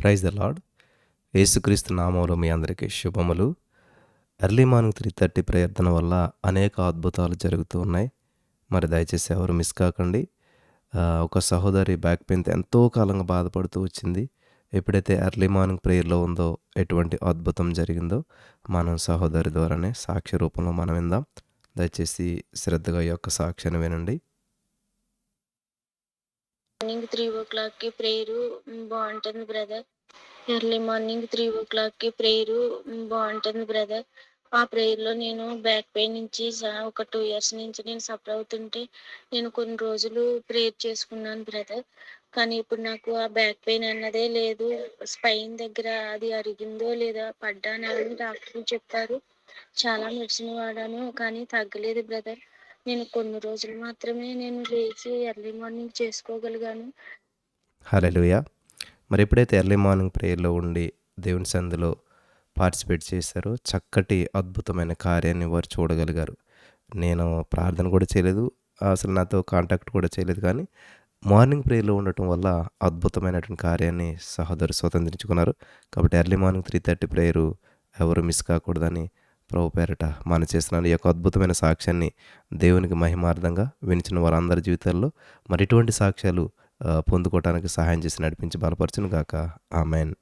Praise the lord యేసుక్రీస్తు నామంలో మీ అందరికీ శుభములు. ఎర్లీ మార్నింగ్ త్రీ థర్టీ ప్రయత్న వల్ల అనేక అద్భుతాలు జరుగుతూ ఉన్నాయి. మరి దయచేసి ఎవరు మిస్ కాకండి. ఒక సహోదరి బ్యాక్ పెయిన్తో ఎంతో కాలంగా బాధపడుతూ వచ్చింది. ఎప్పుడైతే ఎర్లీ మార్నింగ్ ప్రేయర్లో ఉందో ఎటువంటి అద్భుతం జరిగిందో మనం సహోదరి ద్వారానే సాక్షి రూపంలో మనం విందాం. దయచేసి శ్రద్ధగా ఈ యొక్క సాక్ష్యాన్ని వినండి. మార్నింగ్ త్రీ ఓ క్లాక్కి బాగుంటుంది brother. Early morning three o క్లాక్కి బాగుంటుంది బ్రదర్. ఆ ప్రేయర్లో నేను బ్యాక్ పెయిన్ నుంచి ఒక టూ ఇయర్స్ నుంచి నేను సఫర్ అవుతుంటే నేను కొన్ని రోజులు ప్రేయర్ చేసుకున్నాను బ్రదర్. కానీ ఇప్పుడు నాకు ఆ బ్యాక్ పెయిన్ అన్నదే లేదు. స్పైన్ దగ్గర అది అరిగిందో లేదా పడ్డానని డాక్టర్ చెప్పారు. చాలా మెడిసిన్ వాడాను కానీ తగ్గలేదు బ్రదర్. నేను కొన్ని రోజులు మాత్రమే నేను లేచి ఎర్లీ మార్నింగ్ చేసుకోగలిగాను. హల్లెలూయా. మరి ఎప్పుడైతే ఎర్లీ మార్నింగ్ ప్రేయర్లో ఉండి దేవుని సందులో పార్టిసిపేట్ చేశారో చక్కటి అద్భుతమైన కార్యాన్ని వారు చూడగలిగారు. నేను ప్రార్థన కూడా చేయలేదు అసలు నాతో కాంటాక్ట్ కూడా చేయలేదు కానీ మార్నింగ్ ప్రేయర్లో ఉండటం వల్ల అద్భుతమైనటువంటి కార్యాన్ని సహోదరు స్వతంత్రించుకున్నారు. కాబట్టి early morning three thirty prayer ఎవరు మిస్ కాకూడదని ప్రభు పేరట మన చేసిన ఈ యొక్క అద్భుతమైన సాక్ష్యాన్ని దేవునికి మహిమార్థంగా వినిచిన వారందరి జీవితాల్లో మరి ఇటువంటి సాక్ష్యాలు పొందుకోవటానికి సహాయం చేసి నడిపించి బలపరచును గాక ఆమెన్.